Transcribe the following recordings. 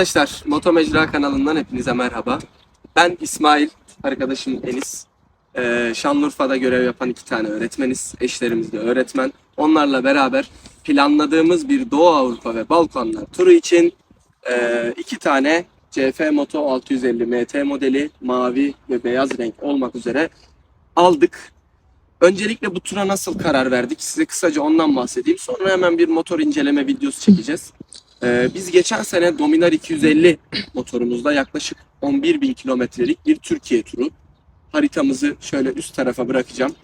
Arkadaşlar Moto Mecra kanalından hepinize merhaba. Ben İsmail, arkadaşım Enis. Ee, Şanlıurfa'da görev yapan iki tane öğretmeniz. Eşlerimiz de öğretmen. Onlarla beraber planladığımız bir Doğu Avrupa ve Balkanlar turu için e, iki tane CF Moto 650 MT modeli mavi ve beyaz renk olmak üzere aldık. Öncelikle bu tura nasıl karar verdik? Size kısaca ondan bahsedeyim. Sonra hemen bir motor inceleme videosu çekeceğiz. Ee, biz geçen sene Dominar 250 motorumuzda yaklaşık 11 bin kilometrelik bir Türkiye turu. Haritamızı şöyle üst tarafa bırakacağım.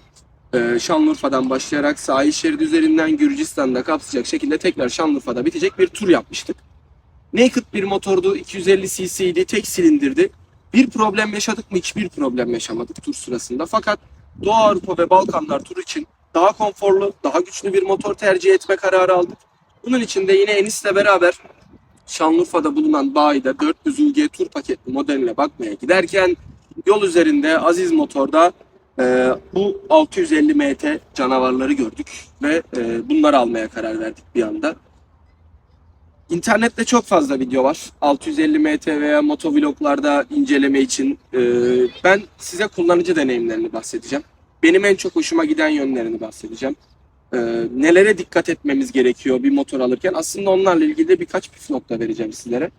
Ee, Şanlıurfa'dan başlayarak sahil şeridi üzerinden Gürcistan'da kapsayacak şekilde tekrar Şanlıurfa'da bitecek bir tur yapmıştık. Naked bir motordu, 250 cc'ydi, tek silindirdi. Bir problem yaşadık mı? Hiçbir problem yaşamadık tur sırasında. Fakat Doğu Avrupa ve Balkanlar turu için daha konforlu, daha güçlü bir motor tercih etme kararı aldık. Bunun için de yine Enis'le beraber Şanlıurfa'da bulunan bayide 400 UG tur paketli modeline bakmaya giderken yol üzerinde Aziz Motor'da e, bu 650 MT canavarları gördük ve e, bunları almaya karar verdik bir anda. İnternette çok fazla video var. 650 MT veya motovloglarda inceleme için. E, ben size kullanıcı deneyimlerini bahsedeceğim. Benim en çok hoşuma giden yönlerini bahsedeceğim. Ee, nelere dikkat etmemiz gerekiyor bir motor alırken aslında onlarla ilgili de birkaç püf nokta vereceğim sizlere.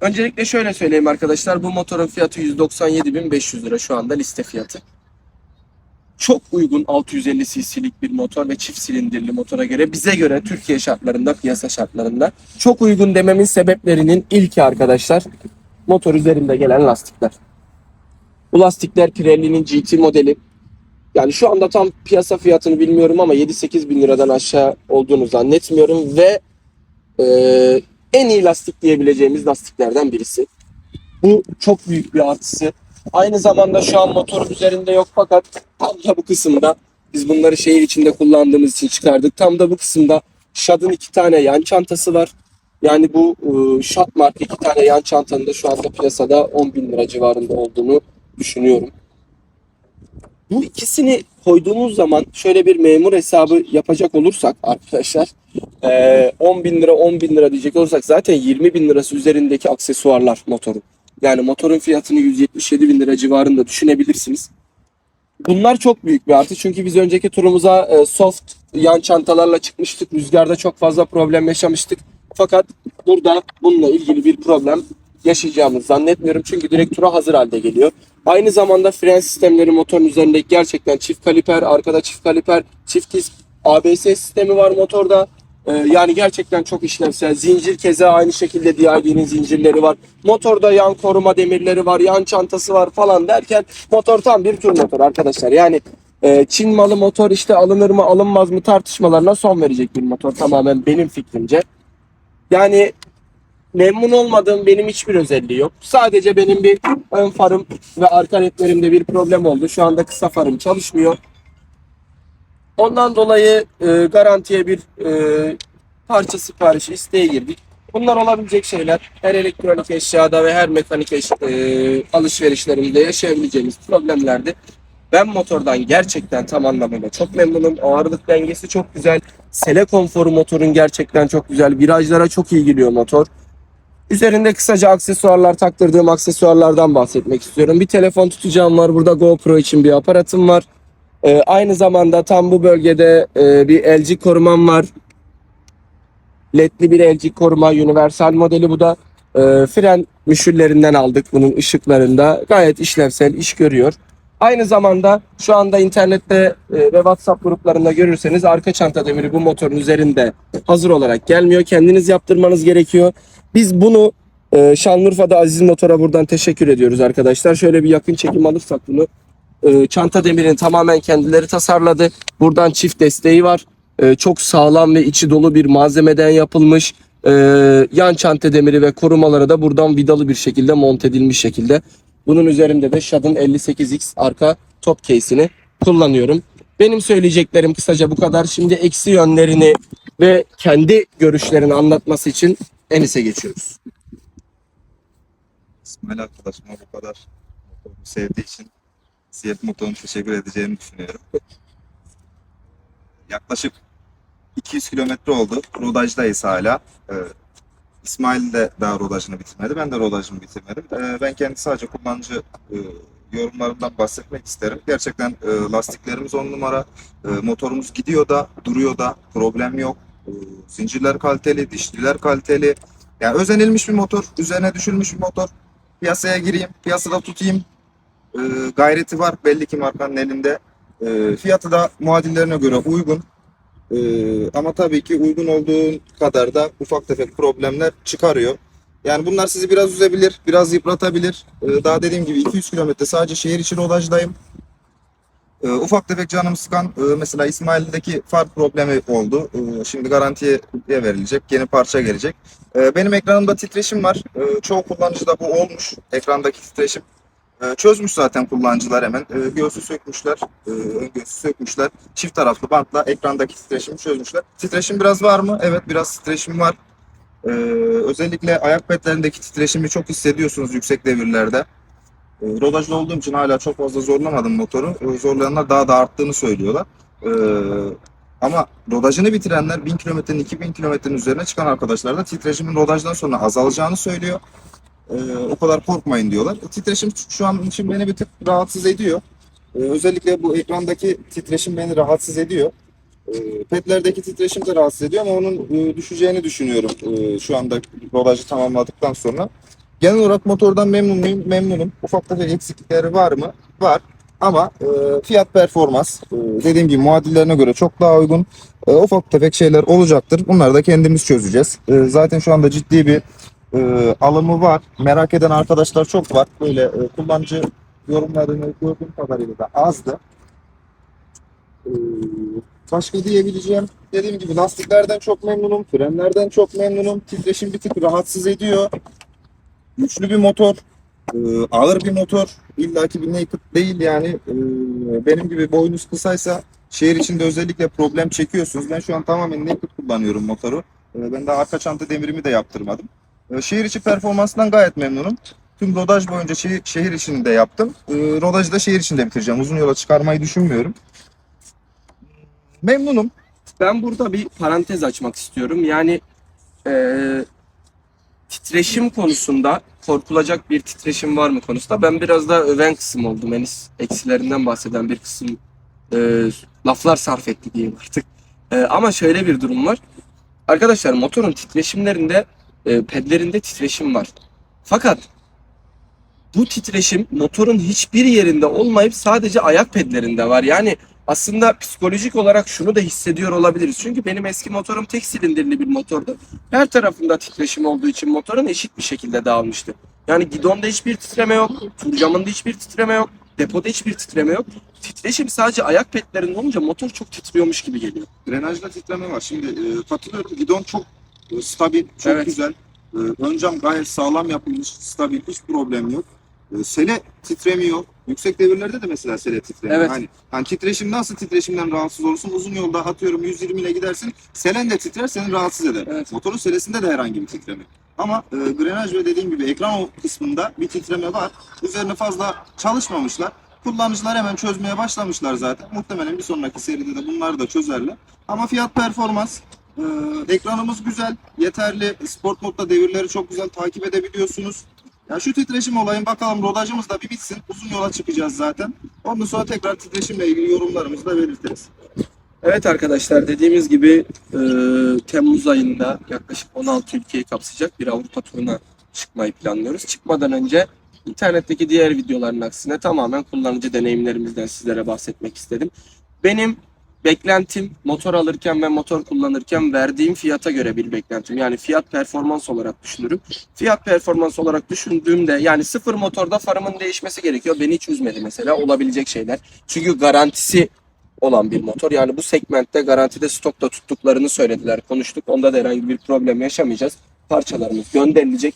Öncelikle şöyle söyleyeyim arkadaşlar bu motorun fiyatı 197.500 lira şu anda liste fiyatı. Çok uygun 650 cc'lik bir motor ve çift silindirli motora göre bize göre Türkiye şartlarında piyasa şartlarında çok uygun dememin sebeplerinin ilki arkadaşlar motor üzerinde gelen lastikler. Bu lastikler Pirelli'nin GT modeli yani şu anda tam piyasa fiyatını bilmiyorum ama 7-8 bin liradan aşağı olduğunu zannetmiyorum ve e, en iyi lastik diyebileceğimiz lastiklerden birisi. Bu çok büyük bir artısı. Aynı zamanda şu an motorun üzerinde yok fakat tam da bu kısımda biz bunları şehir içinde kullandığımız için çıkardık. Tam da bu kısımda Shad'ın iki tane yan çantası var. Yani bu e, Shad marka iki tane yan çantanın da şu anda piyasada 10 bin lira civarında olduğunu düşünüyorum. Bu ikisini koyduğumuz zaman şöyle bir memur hesabı yapacak olursak arkadaşlar eee, 10 bin lira 10 bin lira diyecek olursak zaten 20 bin lirası üzerindeki aksesuarlar motorun. Yani motorun fiyatını 177 bin lira civarında düşünebilirsiniz. Bunlar çok büyük bir artı çünkü biz önceki turumuza e, soft yan çantalarla çıkmıştık. Rüzgarda çok fazla problem yaşamıştık. Fakat burada bununla ilgili bir problem yaşayacağımızı zannetmiyorum. Çünkü direkt tura hazır halde geliyor. Aynı zamanda fren sistemleri motorun üzerindeki gerçekten çift kaliper, arkada çift kaliper, çift disk, ABS sistemi var motorda. Ee, yani gerçekten çok işlevsel. Zincir keza aynı şekilde DID'nin zincirleri var. Motorda yan koruma demirleri var, yan çantası var falan derken motor tam bir tur motor arkadaşlar. Yani e, Çin malı motor işte alınır mı alınmaz mı tartışmalarına son verecek bir motor tamamen benim fikrimce. Yani memnun olmadığım benim hiçbir özelliği yok. Sadece benim bir ön farım ve arka ledlerimde bir problem oldu. Şu anda kısa farım çalışmıyor. Ondan dolayı e, garantiye bir e, parça siparişi isteğe girdik. Bunlar olabilecek şeyler. Her elektronik eşyada ve her mekanik eş, e, alışverişlerimde yaşayabileceğimiz problemlerdi. Ben motordan gerçekten tam anlamıyla çok memnunum. Ağırlık dengesi çok güzel. Sele konforu motorun gerçekten çok güzel. Virajlara çok iyi giriyor motor. Üzerinde kısaca aksesuarlar taktırdığım aksesuarlardan bahsetmek istiyorum. Bir telefon tutacağım var. Burada GoPro için bir aparatım var. Ee, aynı zamanda tam bu bölgede e, bir LG korumam var. LED'li bir LG koruma universal modeli bu da. E, fren müşürlerinden aldık bunun ışıklarında. Gayet işlevsel iş görüyor. Aynı zamanda şu anda internette e, ve WhatsApp gruplarında görürseniz arka çanta demiri bu motorun üzerinde hazır olarak gelmiyor. Kendiniz yaptırmanız gerekiyor. Biz bunu e, Şanlıurfa'da Aziz Motor'a buradan teşekkür ediyoruz arkadaşlar. Şöyle bir yakın çekim alırsak bunu. E, çanta demirini tamamen kendileri tasarladı. Buradan çift desteği var. E, çok sağlam ve içi dolu bir malzemeden yapılmış. E, yan çanta demiri ve korumaları da buradan vidalı bir şekilde monte edilmiş şekilde. Bunun üzerinde de Shad'ın 58X arka top case'ini kullanıyorum. Benim söyleyeceklerim kısaca bu kadar. Şimdi eksi yönlerini ve kendi görüşlerini anlatması için Enis'e geçiyoruz. İsmail arkadaşıma bu kadar motorumu sevdiği için CF motorunu teşekkür edeceğimi düşünüyorum. Yaklaşık 200 kilometre oldu. Rodajdayız hala. Ee, İsmail de daha rodajını bitirmedi. Ben de rodajımı bitirmedim. Ee, ben kendi sadece kullanıcı e, yorumlarımdan bahsetmek isterim. Gerçekten e, lastiklerimiz on numara. E, motorumuz gidiyor da duruyor da problem yok. E, zincirler kaliteli, dişliler kaliteli. Yani özenilmiş bir motor, üzerine düşülmüş bir motor. Piyasaya gireyim, piyasada tutayım. E, gayreti var belli ki markanın elinde. E, fiyatı da muadillerine göre uygun. Ee, ama tabii ki uygun olduğu kadar da ufak tefek problemler çıkarıyor. Yani bunlar sizi biraz üzebilir, biraz yıpratabilir. Ee, daha dediğim gibi 200 kilometre sadece şehir içi rodajdayım. Ee, ufak tefek canım sıkan e, mesela İsmail'deki far problemi oldu. Ee, şimdi garantiye verilecek, yeni parça gelecek. Ee, benim ekranımda titreşim var. Ee, çoğu kullanıcıda bu olmuş, ekrandaki titreşim. Ee, çözmüş zaten kullanıcılar hemen. Ee, göğsü sökmüşler, e, ön göğsü sökmüşler çift taraflı bantla ekrandaki titreşimi çözmüşler. Titreşim biraz var mı? Evet biraz titreşim var. Ee, özellikle ayak petlerindeki titreşimi çok hissediyorsunuz yüksek devirlerde. Ee, rodajlı olduğum için hala çok fazla zorlamadım motoru. Ee, zorlayanlar daha da arttığını söylüyorlar. Ee, ama rodajını bitirenler 1000 kilometrenin 2000 kilometrenin üzerine çıkan arkadaşlar da titreşimin rodajdan sonra azalacağını söylüyor. O kadar korkmayın diyorlar. Titreşim şu an için beni bir tık rahatsız ediyor. Özellikle bu ekrandaki titreşim beni rahatsız ediyor. Pedlerdeki titreşim de rahatsız ediyor ama onun e, düşeceğini düşünüyorum e, şu anda rodajı tamamladıktan sonra. Genel olarak motordan memnun muyum? Memnunum. Ufak tefek eksiklikleri var mı? Var. Ama e, fiyat performans e, dediğim gibi muadillerine göre çok daha uygun. E, ufak tefek şeyler olacaktır. Bunları da kendimiz çözeceğiz. E, zaten şu anda ciddi bir e, alımı var. Merak eden arkadaşlar çok var. Böyle e, kullanıcı yorumlarını gördüğüm kadarıyla da azdı. Ee, Başka diyebileceğim dediğim gibi lastiklerden çok memnunum, frenlerden çok memnunum. Titreşim bir tık rahatsız ediyor. Güçlü bir motor, ee, ağır bir motor. İlla ki bir naked değil yani. Ee, Benim gibi boyunuz kısaysa şehir içinde özellikle problem çekiyorsunuz. Ben şu an tamamen naked kullanıyorum motoru. Ee, Ben de arka çanta demirimi de yaptırmadım. Şehir içi performansından gayet memnunum. Tüm rodaj boyunca şehir, şehir içinde yaptım. Ee, rodajı da şehir içinde bitireceğim. Uzun yola çıkarmayı düşünmüyorum. Memnunum. Ben burada bir parantez açmak istiyorum. Yani eee, titreşim konusunda korkulacak bir titreşim var mı konusunda ben biraz daha öven kısım oldum. Enis eksilerinden bahseden bir kısım eee, laflar sarf etti diyeyim artık. Eee, ama şöyle bir durum var. Arkadaşlar motorun titreşimlerinde eee, pedlerinde titreşim var. Fakat bu titreşim motorun hiçbir yerinde olmayıp sadece ayak pedlerinde var. Yani aslında psikolojik olarak şunu da hissediyor olabiliriz. Çünkü benim eski motorum tek silindirli bir motordu. Her tarafında titreşim olduğu için motorun eşit bir şekilde dağılmıştı. Yani gidonda hiçbir titreme yok, tur camında hiçbir titreme yok, depoda hiçbir titreme yok. Titreşim sadece ayak petlerinde olunca motor çok titriyormuş gibi geliyor. Drenajda titreme var. Şimdi e, katılıyorum. Gidon çok e, stabil, çok Evet. güzel. E, ön cam gayet sağlam yapılmış, stabil, hiç problem yok. E, sele titremiyor. Yüksek devirlerde de mesela sele titremiyor. Evet. Hani, hani titreşim nasıl titreşimden rahatsız olursun? Uzun yolda atıyorum 120 ile gidersin. Selen de titrer seni rahatsız eder. Evet. Motorun selesinde de herhangi bir titreme. Ama e, grenaj ve dediğim gibi ekran o kısmında bir titreme var. Üzerine fazla çalışmamışlar. Kullanıcılar hemen çözmeye başlamışlar zaten. Muhtemelen bir sonraki seride de bunları da çözerler. Ama fiyat performans e, ekranımız güzel, yeterli. Sport modda devirleri çok güzel takip edebiliyorsunuz. Ya şu titreşim olayın bakalım rodajımız da bir bitsin. Uzun yola çıkacağız zaten. Ondan sonra tekrar titreşimle ilgili yorumlarımızı da belirtiriz. Evet arkadaşlar dediğimiz gibi e, Temmuz ayında yaklaşık 16 ülkeyi kapsayacak bir Avrupa turuna çıkmayı planlıyoruz. Çıkmadan önce internetteki diğer videoların aksine tamamen kullanıcı deneyimlerimizden sizlere bahsetmek istedim. Benim beklentim motor alırken ve motor kullanırken verdiğim fiyata göre bir beklentim. Yani fiyat performans olarak düşünürüm. Fiyat performans olarak düşündüğümde yani sıfır motorda farımın değişmesi gerekiyor. Beni hiç üzmedi mesela olabilecek şeyler. Çünkü garantisi olan bir motor. Yani bu segmentte garantide stokta tuttuklarını söylediler. Konuştuk. Onda da herhangi bir problem yaşamayacağız. Parçalarımız gönderilecek.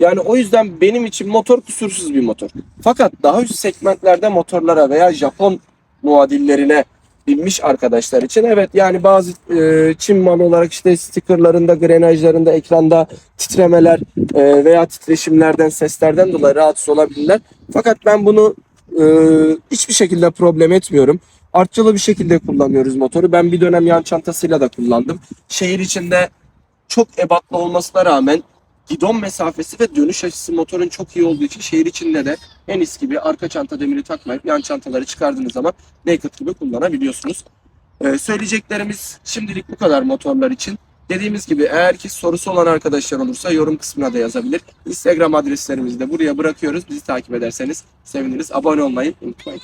Yani o yüzden benim için motor kusursuz bir motor. Fakat daha üst segmentlerde motorlara veya Japon muadillerine binmiş arkadaşlar için evet yani bazı e, Çin malı olarak işte stickerlarında, grenajlarında, ekranda titremeler e, veya titreşimlerden, seslerden dolayı rahatsız olabilirler. Fakat ben bunu e, hiçbir şekilde problem etmiyorum. Artçılı bir şekilde kullanıyoruz motoru. Ben bir dönem yan çantasıyla da kullandım. Şehir içinde çok ebatlı olmasına rağmen gidon mesafesi ve dönüş açısı motorun çok iyi olduğu için şehir içinde de en eski gibi arka çanta demiri takmayıp yan çantaları çıkardığınız zaman naked gibi kullanabiliyorsunuz. Ee, söyleyeceklerimiz şimdilik bu kadar motorlar için. Dediğimiz gibi eğer ki sorusu olan arkadaşlar olursa yorum kısmına da yazabilir. Instagram adreslerimizi de buraya bırakıyoruz. Bizi takip ederseniz seviniriz. Abone olmayı unutmayın.